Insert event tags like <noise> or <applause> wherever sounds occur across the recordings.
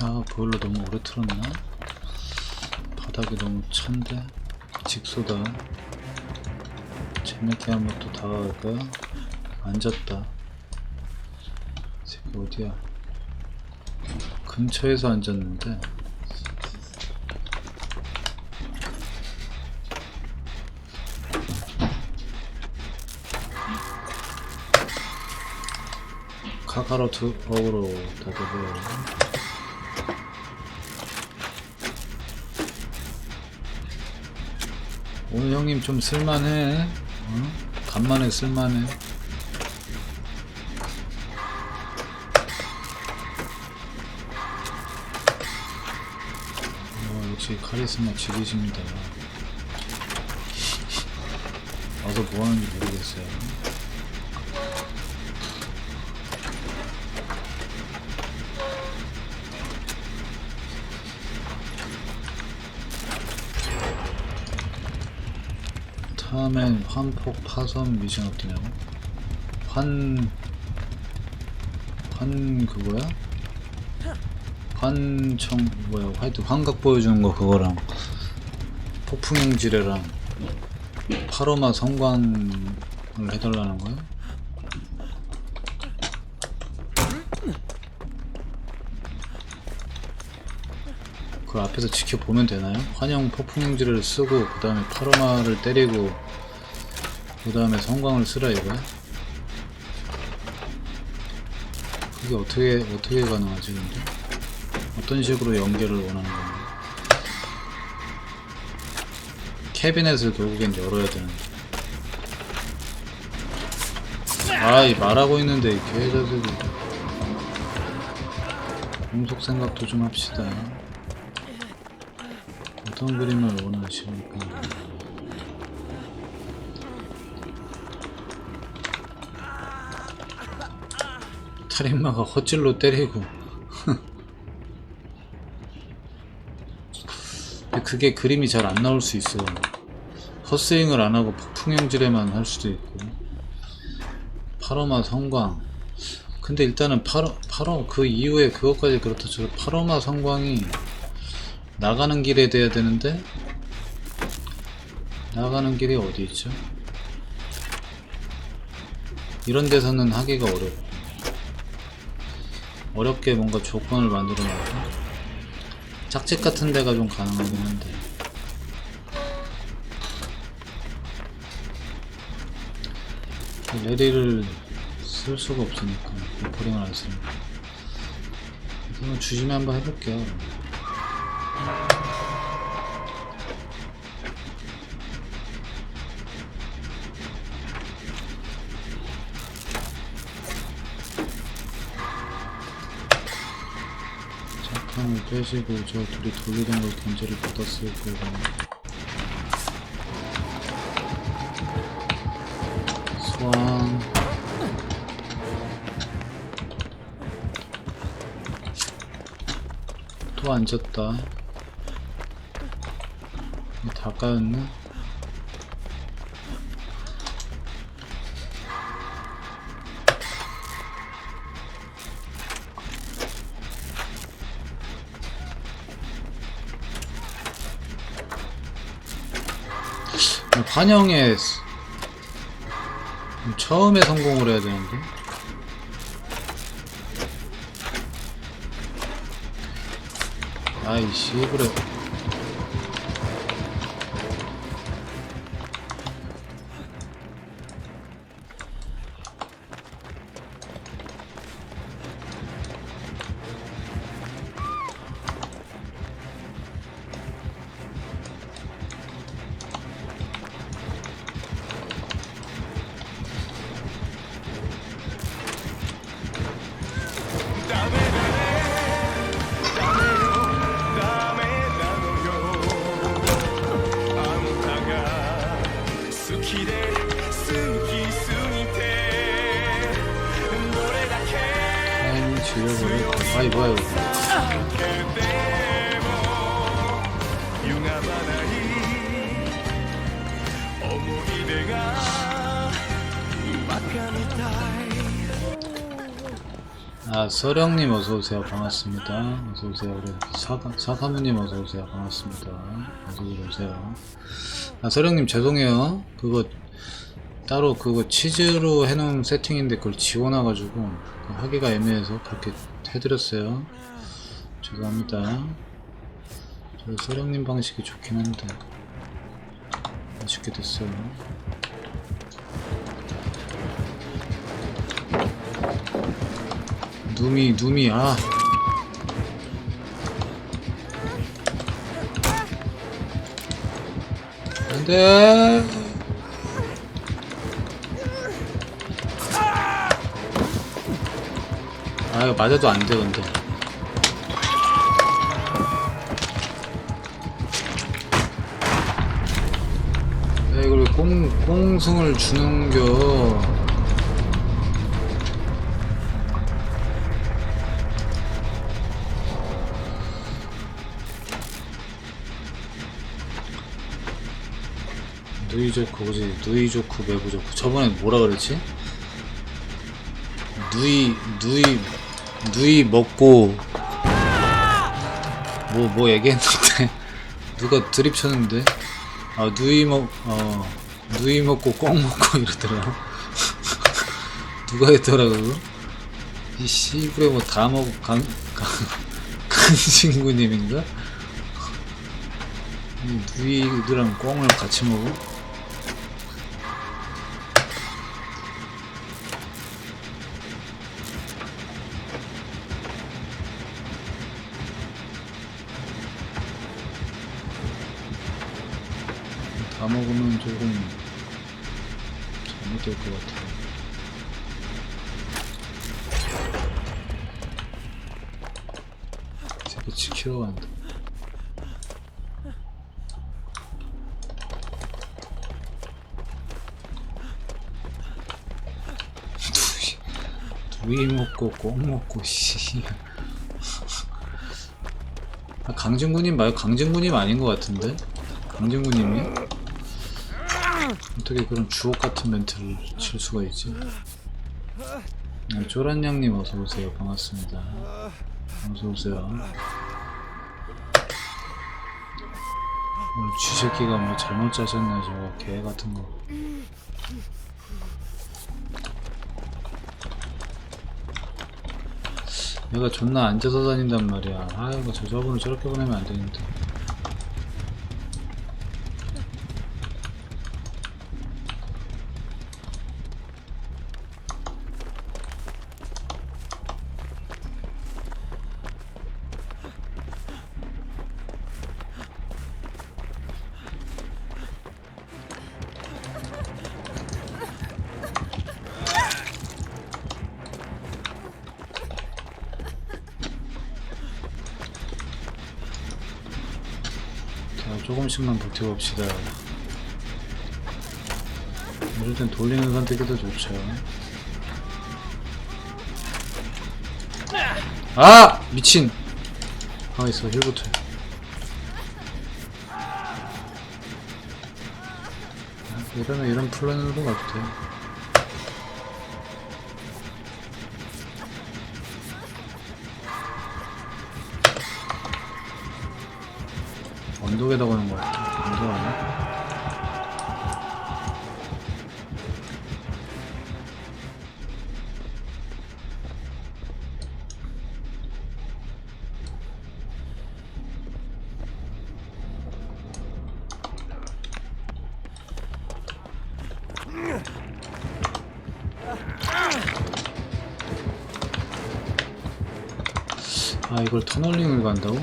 아 보일러 너무 오래 틀었나? 바닥이 너무 찬데? 직소다. 재밌게 한번 또 다가갈까요? 앉았다. 새끼 어디야? 근처에서 앉았는데. 카카로트 어그로 다되고요 오늘 형님 좀 쓸만해. 어? 간만에 쓸만해. 어, 역시 카리스마 지리십니다. <laughs> 와서 뭐 하는지 모르겠어요. 다음엔 환폭 파손 미션 어떠냐고? 환... 환... 그거야? 환청... 뭐야 하여튼 환각 보여주는 거 그거랑 폭풍형 지뢰랑 파로마 성광을 해달라는 거야? 그 앞에서 지켜보면 되나요? 환영 폭풍형 지뢰를 쓰고 그 다음에 파로마를 때리고 그 다음에 성광을 쓰라 이거야? 그게 어떻게 어떻게 가능하지 근데? 어떤 식으로 연결을 원하는 건가? 캐비넷을 결국엔 열어야 되는데 아이 말하고 있는데 이 개자들이 공속 생각도 좀 합시다 어떤 그림을 원하십니까? 살인마가 헛질로 때리고. <laughs> 그게 그림이 잘 안 나올 수 있어. 헛스윙을 안 하고 폭풍형질에만 할 수도 있고. 파로마 성광. 근데 일단은 파로, 파로 그 이후에 그것까지 그렇다 쳐도 파로마 성광이 나가는 길에 돼야 되는데? 나가는 길이 어디 있죠? 이런 데서는 하기가 어렵고. 어렵게 뭔가 조건을 만들어 놓고. 짝짓 같은 데가 좀 가능하긴 한데. 레디를 쓸 수가 없으니까 보링을 안 쓰니까 그래서 주심에 한번 해볼게요 착함을 빼시고 저 둘이 돌리던 걸 견제를 받았을 거고 소환 또 앉았다 다 까였네 환영에 스- 처음에 성공을 해야 되는데. 아이 씨 그래 아, 서령님 어서오세요. 반갑습니다. 어서오세요. 우리 사가, 사사모님 어서오세요. 반갑습니다. 어서오세요. 아, 서령님 죄송해요. 그거, 따로 그거 치즈로 해놓은 세팅인데 그걸 지워놔가지고 그거 하기가 애매해서 그렇게 해드렸어요. 죄송합니다. 저 서령님 방식이 좋긴 한데 아쉽게 됐어요. 누미 누미 아. 안돼. 아 이거 맞아도 안돼 근데. 야 이걸 왜 꽁, 꽁승을 주는겨 누이 좋고 그지 누이 매부 좋고 저번에 뭐라 그랬지? 누이 누이 누이 먹고 뭐뭐 얘기했는데 <laughs> 누가 드립 쳤는데 아 누이 먹어 누이 먹고 꽁 먹고 이러더라 <laughs> 누가 했더라 그거 이 씨부레 뭐 다 먹고 강, 강 <laughs> 강신구님인가? 이 누이들랑 꽁을 같이 먹어? 조금 잘못될 것 같아. 이 새끼 지키러 간다. 두이 먹고 꼭 먹고 씨. 아, 강진구님 말고 강진구님 아닌 것 같은데? 강진구님이? 어떻게 그런 주옥 같은 멘트를 칠 수가 있지? 아, 쪼란냥님 어서 오세요. 반갑습니다. 어서 오세요. 오늘 쥐새끼가 뭐 잘못 짜셨네, 저거 개 같은 거. 얘가 존나 앉아서 다닌단 말이야. 아, 이거 저 저분을 저렇게 보내면 안 되는데. 조금씩만 버텨봅시다. 이럴 땐 돌리는 선택이 더 좋죠. 아! 미친! 가만있어, 힐부터. 해. 아, 이러면 이런 플랜으로 돼. 언덕에다 것같 이걸 터널링을 간다고?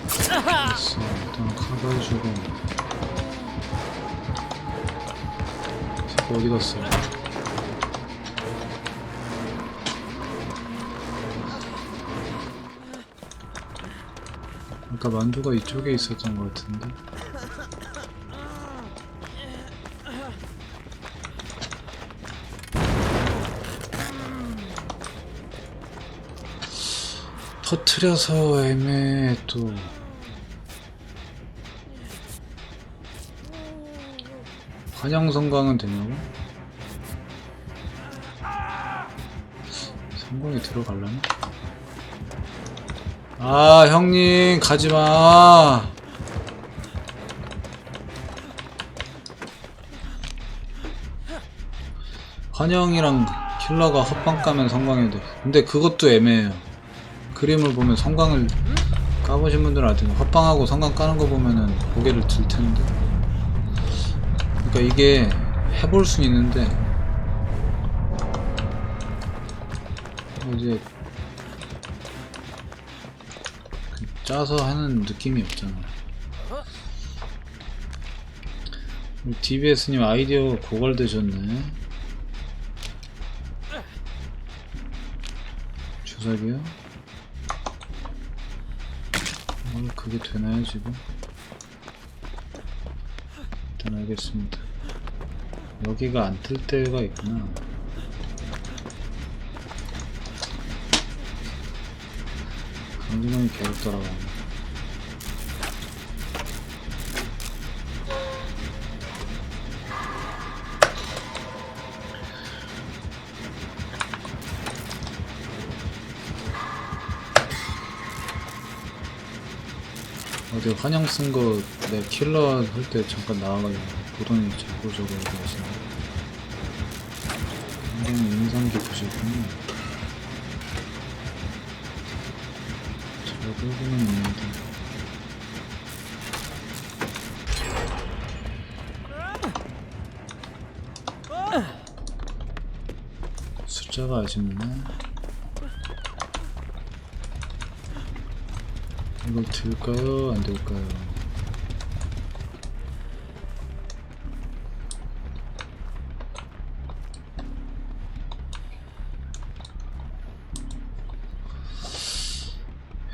됐어 일단 가가지고. 새끼 어디 갔어? 아까 만두가 이쪽에 있었던 것 같은데 터트려서 애매해 또 환영성광은 되냐고? 성공이 들어갈라나? 아 형님 가지마 환영이랑 킬러가 헛방 까면 성광이 돼 근데 그것도 애매해요 그림을 보면 성광을 까보신 알텐데 헛방하고 성광 까는 거 보면은 고개를 들 텐데 그러니까 이게 해볼 수 있는데 이제 그 짜서 하는 느낌이 없잖아. DBS님 아이디어 고갈되셨네. 주사기요? 어, 그게 되나요 지금? 일단 알겠습니다. 여기가 안틀 때가 있구나. 강진원이 계속 따라가네. 어제 환영 쓴 거 내 킬러 할 때 잠깐 나와가지고 보더니 자꾸 저거 가시네. 굉장히 인상 깊으시군요. 잘 보고는 있는데. 숫자가 아쉽네. 이걸 들까요? 안 들까요?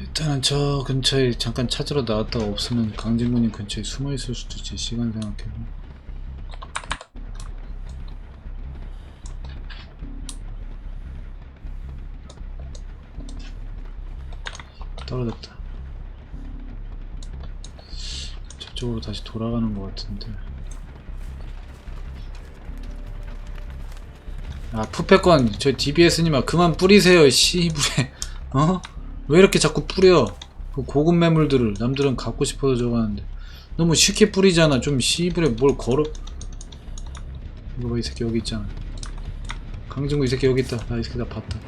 일단은 저 근처에 잠깐 찾으러 나왔다가 없으면 강진구님 근처에 숨어 있을 수도 있지 시간 생각해서 떨어졌다 쪽으로 다시 돌아가는 것 같은데. 아 푸페권 저 DBS님아 그만 뿌리세요 씨부레. 어? 왜 이렇게 자꾸 뿌려? 그 고급 매물들을 남들은 갖고 싶어서 저거 하는데. 너무 쉽게 뿌리잖아. 좀 씨부레 뭘 걸어. 이거 봐 이 새끼 여기 있잖아. 강진구 이 새끼 여기 있다. 나 이 새끼 나 봤다.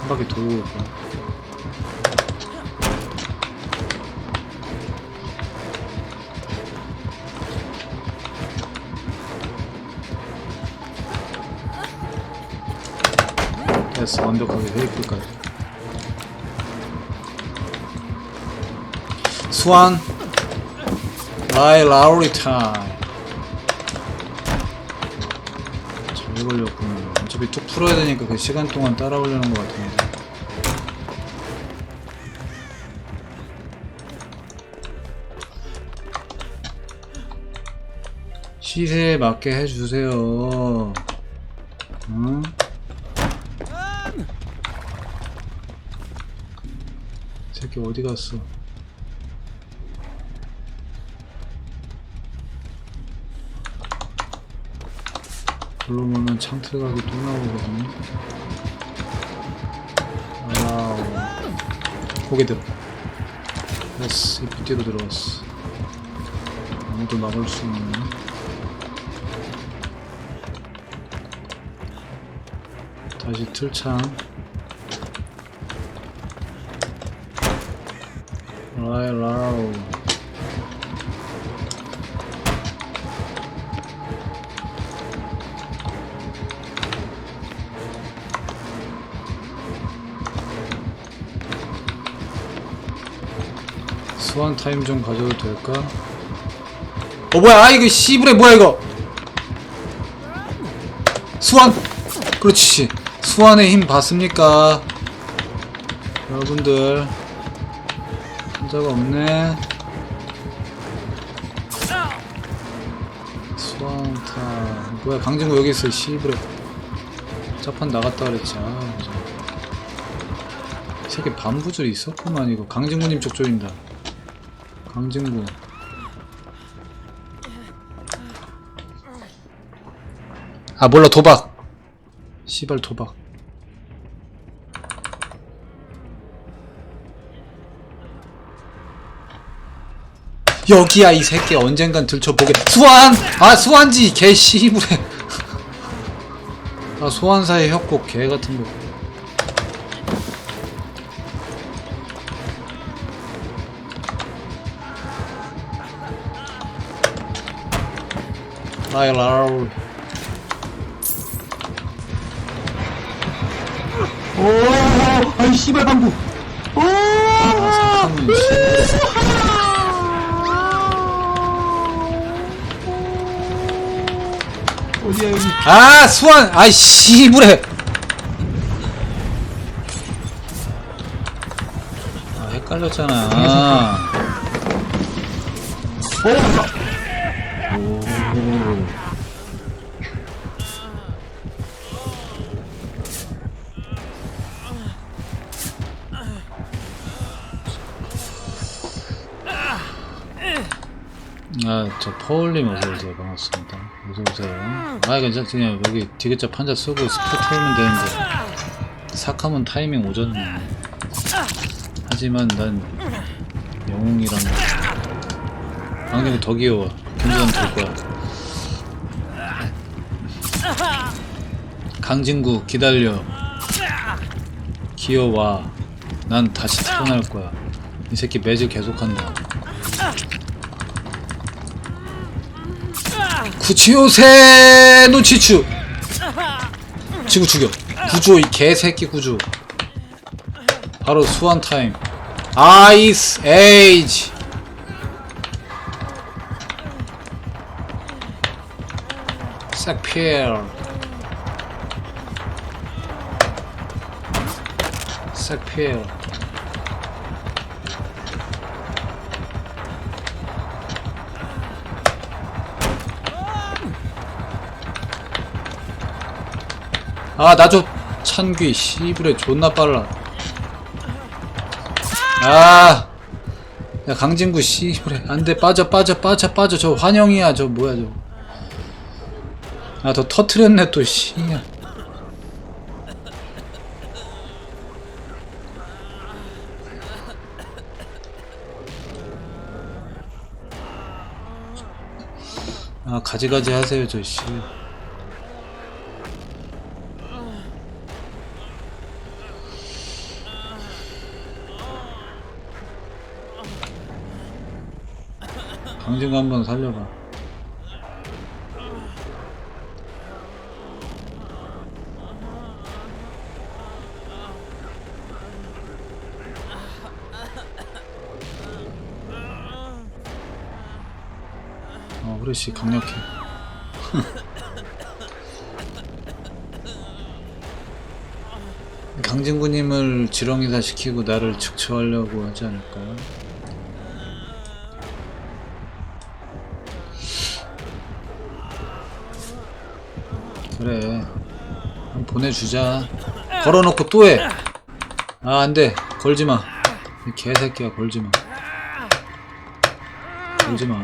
한 바퀴 돌고 올거 됐어 완벽하게 회의끝까지. 수완 라이 라우리 타임. 잘 걸렸구나 어차피 툭 풀어야 되니까 그 시간 동안 따라오려는 것 같은데 시세에 맞게 해주세요. 응? 새끼 어디 갔어? 그러면은 창틀 가기 또 나오거든요. 아우. 고개 들어. 됐어. 이쁘띠로 들어갔어. 아무도 막을 수 없네. 다시 틀창. 라이 라우. 수완 타임 좀 가져도 될까? 어 뭐야? 아 이거 씨부레 뭐야 이거? 수완 그렇지. 수완의 힘 봤습니까? 여러분들 혼자가 없네. 수완타. 뭐야 강진구 여기 있어 씨부레. 짜판 나갔다 그랬지. 아 새끼 반부절이 있었구만 이거. 강진구님 쪽 조인다. 강진구. 아 몰라 도박. 씨발 토박. 여기야 이 새끼 언젠간 들춰보게. 수완! 아 수완지 개 씨부레. 아 소환사의 협곡 개 같은 거. 라이라우 오, 아이 씨발 방구. 오, 하 어디야 여기? 아 수완 아이 씨부레 아 헷갈렸잖아 아, 저 포울님 어서오세요. 반갑습니다. 어서오세요. 아, 괜찮, 그냥 여기 디귿자 판자 쓰고 스포 태우면 되는데. 삭하면 타이밍 오졌네. 하지만 난 영웅이란 말. 강력이 더 귀여워. 견주면 될 거야. 강진구, 기다려. 기어와. 난 다시 태어날 거야. 이 새끼 매질 계속한다. 구치요세 노치추. 지구 죽여. 구조 이 개새끼 구조. 바로 수완 타임. 아이스 에이지. 싹피엘 싹 아, 나 좀 찬귀 씨부레 존나 빨라. 아, 야 강진구 씨부레 안 돼 빠져 빠져 빠져 빠져 저 환영이야 저 뭐야 저. 아, 더 터트렸네 또 씨. 아, 가지가지 하세요 저 씨. 강진구 한번 살려봐. 어, 그렇지 강력해. <laughs> 강진구님을 지렁이다 시키고 나를 축처하려고 하지 않을까요? 그래. 한번 보내주자. 걸어놓고 또 해. 아, 안 돼. 걸지 마. 이 개새끼야, 걸지 마. 걸지 마.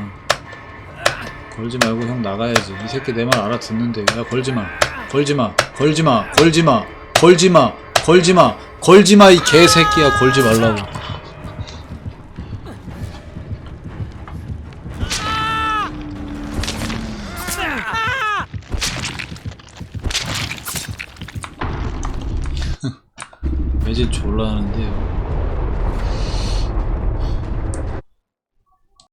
걸지 말고 형 나가야지. 이 새끼 내 말 알아듣는데. 야, 걸지 마. 걸지 마. 걸지 마. 걸지 마. 걸지 마. 걸지 마. 걸지 마, 이 개새끼야. 걸지 말라고.